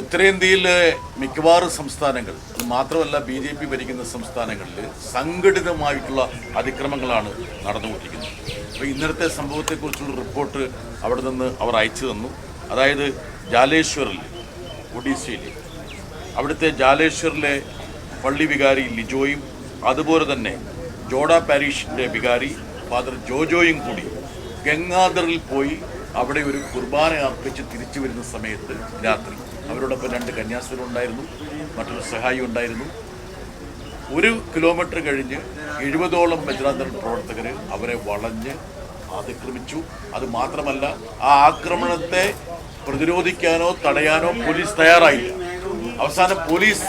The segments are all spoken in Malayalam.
ഉത്തരേന്ത്യയിലെ മിക്കവാറും സംസ്ഥാനങ്ങൾ മാത്രമല്ല ബി ജെ പി ഭരിക്കുന്ന സംസ്ഥാനങ്ങളിൽ സംഘടിതമായിട്ടുള്ള അതിക്രമങ്ങളാണ് നടന്നുകൊണ്ടിരിക്കുന്നത്. അപ്പോൾ ഇന്നലത്തെ സംഭവത്തെക്കുറിച്ചുള്ള റിപ്പോർട്ട് അവിടെ നിന്ന് അവർ അയച്ചു തന്നു. അതായത് ജാലേശ്വറിൽ ഒഡീസയിൽ അവിടുത്തെ ജാലേശ്വറിലെ പള്ളി വികാരി ലിജോയും അതുപോലെ തന്നെ ജോഡ പാരീഷിന്റെ വികാരി ഫാദർ ജോജോയും കൂടി ഗംഗാധറിൽ പോയി അവിടെ ഒരു കുർബാന അർപ്പിച്ച് തിരിച്ചു വരുന്ന സമയത്ത് രാത്രി അവരോടൊപ്പം രണ്ട് കന്യാസ്ത്രീകളുണ്ടായിരുന്നു മറ്റൊരു സഹായി ഉണ്ടായിരുന്നു. ഒരു കിലോമീറ്റർ കഴിഞ്ഞ് എഴുപതോളം ബജ്രാന്തർ പ്രവർത്തകർ അവരെ വളഞ്ഞ് അതിക്രമിച്ചു. അത് മാത്രമല്ല ആ ആക്രമണത്തെ പ്രതിരോധിക്കാനോ തടയാനോ പോലീസ് തയ്യാറായില്ല. അവസാനം പോലീസ്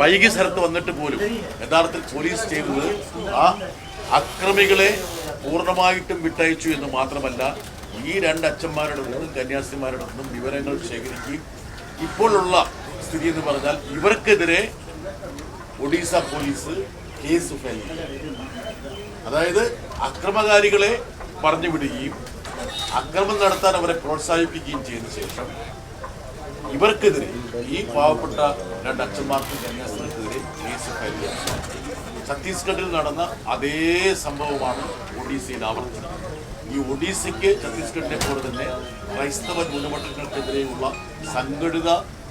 വൈകി സ്ഥലത്ത് വന്നിട്ട് പോലും യഥാർത്ഥത്തിൽ പോലീസ് ചെയ്തത് ആ അക്രമികളെ പൂർണമായിട്ടും വിട്ടയച്ചു എന്ന് മാത്രമല്ല ഈ രണ്ട് അച്ഛന്മാരുടെ നിന്നും കന്യാസിമാരുടെ നിന്നും വിവരങ്ങൾ ശേഖരിക്കുകയും ഇപ്പോഴുള്ള സ്ഥിതി എന്ന് പറഞ്ഞാൽ ഇവർക്കെതിരെ ഒഡീസ പോലീസ് കേസ് ഫയൽ അതായത് അക്രമകാരികളെ പറഞ്ഞു വിടുകയും അക്രമം നടത്താൻ അവരെ പ്രോത്സാഹിപ്പിക്കുകയും ചെയ്ത ശേഷം ഇവർക്കെതിരെ ഈ പാവപ്പെട്ട രണ്ട് അച്ഛന്മാർക്കും കന്യാസ്ത്രീകൾക്കെതിരെ കേസ് ഫയൽ ചെയ്തു ഛത്തീസ്ഗഡിൽ നടന്ന അതേ സംഭവമാണ് ഒഡീസയിൽ ആവർത്തിക്കുന്നത് ഈ ഒഡീസയ്ക്ക് ഛത്തീസ്ഗഡിനെ പോലെ തന്നെ ക്രൈസ്തവ ന്യൂനപക്ഷങ്ങൾക്കെതിരെയുള്ള സംഘടിത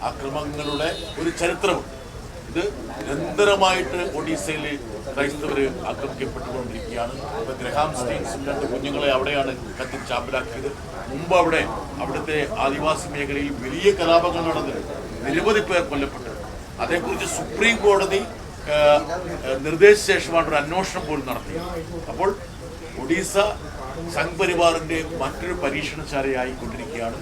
അക്രമങ്ങളുടെ ഒരു ചരിത്രമുണ്ട്. ഇത് നിരന്തരമായിട്ട് ഒഡീസയിൽ ക്രൈസ്തവർ ആക്രമിക്കപ്പെട്ടുകൊണ്ടിരിക്കുകയാണ്. അപ്പോൾ ഗ്രഹാം സ്റ്റീൻസും രണ്ട് കുഞ്ഞുങ്ങളെ അവിടെയാണ് കത്തി ചാമ്പലാക്കിയത് മുമ്പ് അവിടെ അവിടുത്തെ ആദിവാസി മേഖലയിൽ വലിയ കലാപങ്ങൾ നടന്നിട്ടുണ്ട് നിരവധി പേർ കൊല്ലപ്പെട്ടു. അതേക്കുറിച്ച് സുപ്രീം കോടതി നിർദ്ദേശിച്ച ശേഷമാണ് ഒരു അന്വേഷണം പോലും നടത്തിയത് അപ്പോൾ ഒഡീസ സംഘ് പരിവാറിന്റെ മറ്റൊരു പരീക്ഷണശാലയായി കൊണ്ടിരിക്കുകയാണ്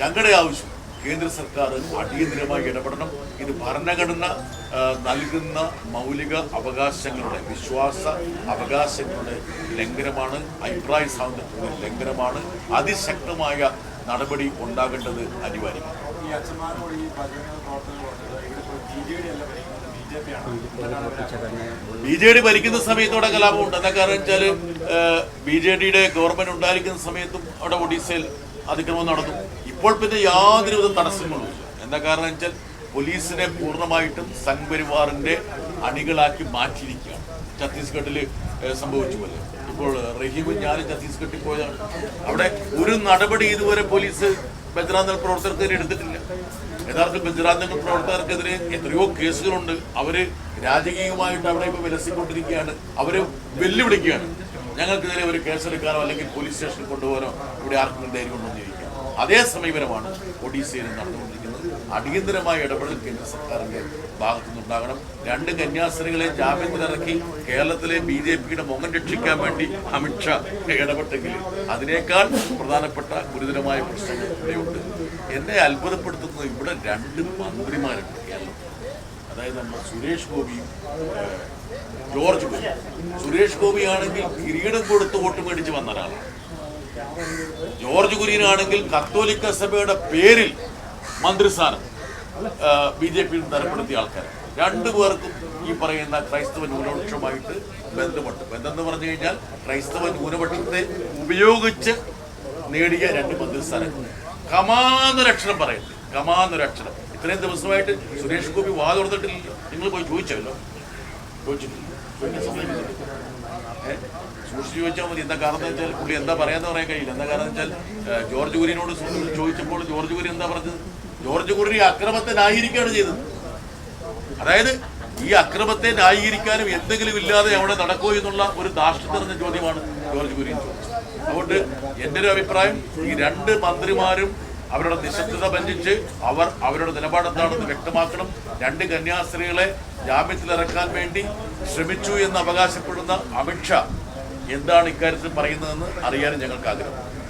ഞങ്ങളുടെ ആവശ്യം കേന്ദ്ര സർക്കാർ അടിയന്തരമായി ഇടപെടണം. ഇത് ഭരണഘടന നൽകുന്ന മൗലിക അവകാശങ്ങളുടെ വിശ്വാസ അവകാശങ്ങളുടെ ലംഘനമാണ് അഭിപ്രായ സ്വാതന്ത്ര്യത്തിന്റെ ലംഘനമാണ് അതിശക്തമായ നടപടി ഉണ്ടാകേണ്ടത് അനിവാര്യമാണ്. ബി ജെ ഡി ഭരിക്കുന്ന സമയത്തോടെ കലാപമുണ്ട്. എന്താ കാരണം വെച്ചാൽ ബി ജെ ഡിയുടെ ഗവൺമെന്റ് ഉണ്ടായിരിക്കുന്ന സമയത്തും അവിടെ ഒഡീസയിൽ അതിക്രമം നടന്നു. ഇപ്പോൾ പിന്നെ യാതൊരുവിധ തടസ്സങ്ങളും ഇല്ല. എന്താ കാരണം വെച്ചാൽ പോലീസിനെ പൂർണമായിട്ടും സംഘപരിവാറിന്റെ അണികളാക്കി മാറ്റിയിരിക്കുകയാണ്. ഛത്തീസ്ഗഡിൽ സംഭവിച്ചു പോലെ. ഇപ്പോൾ റഹീമും ഞാനും ഛത്തീസ്ഗഡിൽ പോയതാണ്. അവിടെ ഒരു നടപടി ഇതുവരെ പോലീസ് ബജ്രാന്തൽ പ്രവർത്തകർക്കെതിരെ എടുത്തിട്ടില്ല. യഥാർത്ഥ ബജ്രാന്തങ്ങൾ പ്രവർത്തകർക്കെതിരെ എത്രയോ കേസുകളുണ്ട്. അവർ രാജകീയമായിട്ട് അവിടെ ഇപ്പൊ വിലസിക്കൊണ്ടിരിക്കുകയാണ്. അവരെ വെല്ലുവിളിക്കുകയാണ്. ഞങ്ങൾക്കെതിരെ ഒരു കേസെടുക്കാനോ അല്ലെങ്കിൽ പോലീസ് സ്റ്റേഷനിൽ കൊണ്ടുപോകാനോ ഇവിടെ ആർക്കും ധൈര്യം കൊണ്ടുവന്നിരിക്കുക അതേ സമീപനമാണ് ഒഡീസയിൽ നടന്നുകൊണ്ടിരിക്കുന്നത്. അടിയന്തരമായ ഇടപെടൽ കേന്ദ്ര സർക്കാരിന്റെ ഭാഗത്തു നിന്നുണ്ടാകണം രണ്ട് കന്യാസ്ത്രീകളെ ജാമ്യത്തിലിറക്കി കേരളത്തിലെ ബി ജെ പിയുടെ മുഖം രക്ഷിക്കാൻ വേണ്ടി അമിത്ഷാ ഇടപെട്ടെങ്കിൽ അതിനേക്കാൾ പ്രധാനപ്പെട്ട ഗുരുതരമായ പ്രശ്നങ്ങൾ ഇവിടെയുണ്ട്. എന്നെ അത്ഭുതപ്പെടുത്തുന്നത് ഇവിടെ രണ്ട് മന്ത്രിമാരുണ്ട് കേരളത്തിൽ. അതായത് നമ്മൾ സുരേഷ് ഗോപിയും ജോർജ് ഗോപി സുരേഷ് ഗോപിയാണെങ്കിൽ കിരീടം കൊടുത്ത് വോട്ട് മേടിച്ച് വന്ന ഒരാളാണ്. ജോർജ് കുര്യനാണെങ്കിൽ കത്തോലിക്ക സഭയുടെ പേരിൽ മന്ത്രിസ്ഥാനം ബി ജെ പിയിൽ തരപ്പെടുത്തിയ ആൾക്കാർ രണ്ടു പേർക്കും ഈ പറയുന്ന ക്രൈസ്തവ ന്യൂനപക്ഷമായിട്ട് ബന്ധമുണ്ട്. ബന്ധം പറഞ്ഞു കഴിഞ്ഞാൽ ക്രൈസ്തവ ന്യൂനപക്ഷത്തെ ഉപയോഗിച്ച് നേടിയ രണ്ട് മന്ത്രിസ്ഥാനങ്ങൾ. കമാന്നൊരക്ഷരം പറയുന്നത് കമാന്നൊരക്ഷരം ഇത്രയും ദിവസമായിട്ട് സുരേഷ് ഗോപി വാ തുറന്നിട്ടില്ലല്ലോ. നിങ്ങൾ പോയി ചോദിച്ചല്ലോ. ചോദിച്ചിട്ടില്ല? സൂക്ഷിച്ച് ചോദിച്ചാൽ മതി. എന്താ കാരണം എന്ന് വെച്ചാൽ പുള്ളി എന്താ പറയാന്ന് പറയാൻ കഴിയില്ല. എന്താ കാരണം വെച്ചാൽ ജോർജ് കുര്യനോട് ചോദിച്ചപ്പോൾ ജോർജ് കുര്യൻ എന്താ പറഞ്ഞത്? ജോർജ് കുര്യൻ അക്രമത്തെ ന്യായീകരിക്കുകയാണ് ചെയ്തത്. അതായത് ഈ അക്രമത്തെ ന്യായീകരിക്കാനും എന്തെങ്കിലും ഇല്ലാതെ അവിടെ നടക്കോ എന്നുള്ള ഒരു ധാർഷ്ട്യം നിറഞ്ഞ ചോദ്യമാണ് ജോർജ് കുര്യൻ അതുകൊണ്ട് എന്റെ ഒരു അഭിപ്രായം ഈ രണ്ട് മന്ത്രിമാരും അവരുടെ നിശബ്ദത ബന്ധിച്ച് അവർ അവരുടെ നിലപാടെന്താണെന്ന് വ്യക്തമാക്കണം. രണ്ട് കന്യാസ്ത്രീകളെ ജാമ്യത്തിലിറക്കാൻ വേണ്ടി ശ്രമിച്ചു എന്ന് അവകാശപ്പെടുന്ന അമിത്ഷാ എന്താണ് ഇക്കാര്യത്തിൽ പറയുന്നതെന്ന് അറിയാനും ഞങ്ങൾക്ക് ആഗ്രഹം